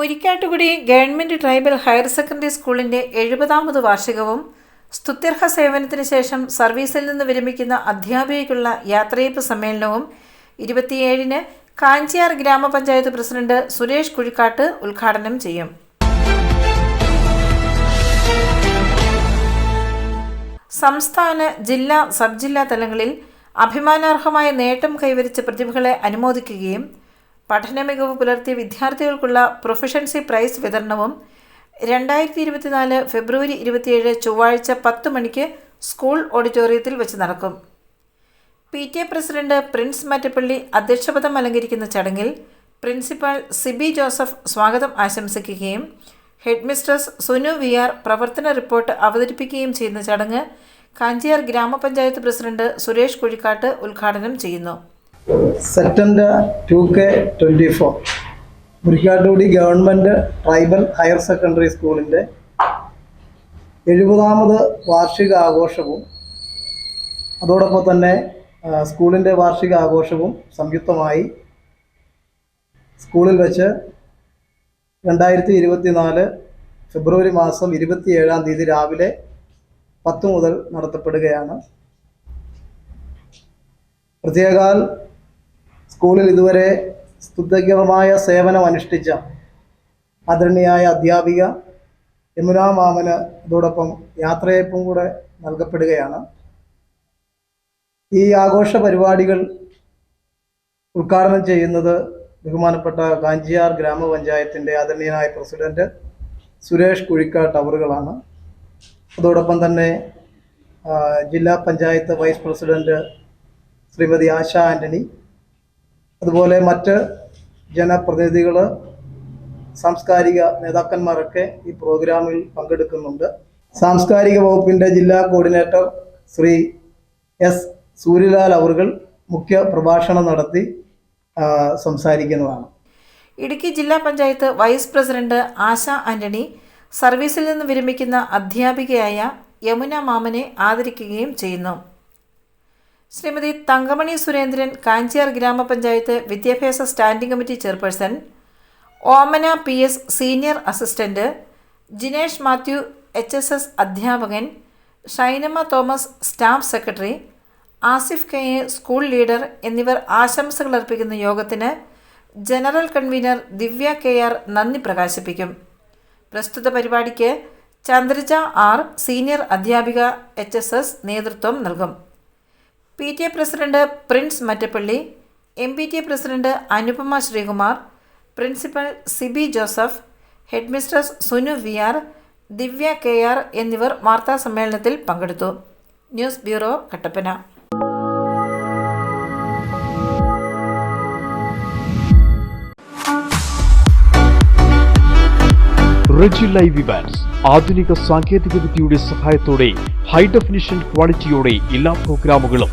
Murikkattukudy government tribal higher secondary സ്കൂളിന്റെ എഴുപതാമത് വാർഷികവും സ്തുത്യർഹ സേവനത്തിന് ശേഷം സർവീസിൽ നിന്ന് വിരമിക്കുന്ന അധ്യാപികയ്ക്കുള്ള യാത്രയപ്പ് സമ്മേളനവും ഇരുപത്തിയേഴിന് കാഞ്ചിയാർ ഗ്രാമപഞ്ചായത്ത് പ്രസിഡന്റ് സുരേഷ് കുഴിക്കാട്ട് ഉദ്ഘാടനം ചെയ്യും. സംസ്ഥാന ജില്ലാ സബ് ജില്ലാ തലങ്ങളിൽ അഭിമാനാർഹമായ നേട്ടം കൈവരിച്ച പ്രതിഭകളെ അനുമോദിക്കുകയും പഠന മികവ് പുലർത്തിയ വിദ്യാർത്ഥികൾക്കുള്ള പ്രൊഫഷൻസി പ്രൈസ് വിതരണവും രണ്ടായിരത്തി ഇരുപത്തിനാല് ഫെബ്രുവരി ഇരുപത്തിയേഴ് ചൊവ്വാഴ്ച പത്ത് മണിക്ക് സ്കൂൾ ഓഡിറ്റോറിയത്തിൽ വെച്ച് നടക്കും. P T A president Prince Mattappally അധ്യക്ഷപദം അലങ്കരിക്കുന്ന ചടങ്ങിൽ പ്രിൻസിപ്പാൾ സിബി ജോസഫ് സ്വാഗതം ആശംസിക്കുകയും ഹെഡ്മിസ്ട്രസ് സുനു വി ആർ പ്രവർത്തന റിപ്പോർട്ട് അവതരിപ്പിക്കുകയും ചെയ്യുന്ന ചടങ്ങ് കാഞ്ചിയാർ ഗ്രാമപഞ്ചായത്ത് പ്രസിഡന്റ് സുരേഷ് കുഴിക്കാട്ട് ഉദ്ഘാടനം ചെയ്യുന്നു. സെറ്റൻഡ് two K twenty four Murikkattukudy government tribal higher secondary സ്കൂളിന്റെ എഴുപതാമത് വാർഷിക ആഘോഷവും അതോടൊപ്പം തന്നെ സ്കൂളിന്റെ വാർഷിക ആഘോഷവും സംയുക്തമായി സ്കൂളിൽ വെച്ച് രണ്ടായിരത്തി ഇരുപത്തി നാല് ഫെബ്രുവരി മാസം ഇരുപത്തി ഏഴാം തീയതി രാവിലെ പത്ത് മുതൽ നടത്തപ്പെടുകയാണ്. പ്രത്യേകാൽ സ്കൂളിൽ ഇതുവരെ സ്തുത്യകരമായ സേവനം അനുഷ്ഠിച്ച ആദരണീയായ അധ്യാപിക യമുന മാമന് ഇതോടൊപ്പം യാത്രയപ്പും കൂടെ നൽകപ്പെടുകയാണ്. ഈ ആഘോഷ പരിപാടികൾ ഉദ്ഘാടനം ചെയ്യുന്നത് ബഹുമാനപ്പെട്ട കാഞ്ചിയാർ ഗ്രാമപഞ്ചായത്തിന്റെ ആദരണീയനായ പ്രസിഡന്റ് സുരേഷ് കുഴിക്കാട്ട് ടവറുകളാണ്. അതോടൊപ്പം തന്നെ ജില്ലാ പഞ്ചായത്ത് വൈസ് പ്രസിഡന്റ് ശ്രീമതി ആശ ആന്റണി അതുപോലെ മറ്റ് ജനപ്രതിനിധികൾ സാംസ്കാരിക നേതാക്കന്മാരൊക്കെ ഈ പ്രോഗ്രാമിൽ പങ്കെടുക്കുന്നുണ്ട്. സാംസ്കാരിക വകുപ്പിന്റെ ജില്ലാ കോർഡിനേറ്റർ ശ്രീ എസ് സൂര്യലാൽ അവറുകൾ മുഖ്യ പ്രഭാഷണം നടത്തി സംസാരിക്കുന്നതാണ്. ഇടുക്കി ജില്ലാ പഞ്ചായത്ത് വൈസ് പ്രസിഡന്റ് ആശ ആന്റണി സർവീസിൽ നിന്ന് വിരമിക്കുന്ന അധ്യാപികയായ യമുന മാമനെ ആദരിക്കുകയും ചെയ്യുന്നു. ശ്രീമതി തങ്കമണി സുരേന്ദ്രൻ കാഞ്ചിയാർ ഗ്രാമപഞ്ചായത്ത് വിദ്യാഭ്യാസ standing committee chairperson Omana P S senior assistant Jinesh Mathew H S S അധ്യാപകൻ Shinamma Thomas staff secretary Asif K A school leader എന്നിവർ ആശംസകൾ അർപ്പിക്കുന്ന യോഗത്തിന് general convener Divya K R നന്ദി പ്രകാശിപ്പിക്കും. പ്രസ്തുത പരിപാടിക്ക് ചന്ദ്രജ ആർ സീനിയർ അധ്യാപിക എച്ച് നേതൃത്വം നൽകും. P T A president Prince Mattappally M P T A president Anupama Sreekumar principal Sibi Joseph headmistress Sunu V R Divya K R എന്നിവർ വാർത്താ സമ്മേളനത്തിൽ പങ്കെടുത്തു. News bureau Kattappana. Reji live Evans ആധുനിക സാങ്കേതിക വിദ്യയുടെ സഹായത്തോടെ ഹൈ ഡെഫിനിഷൻ ക്വാളിറ്റിയോടെ എല്ലാ പ്രോഗ്രാമുകളും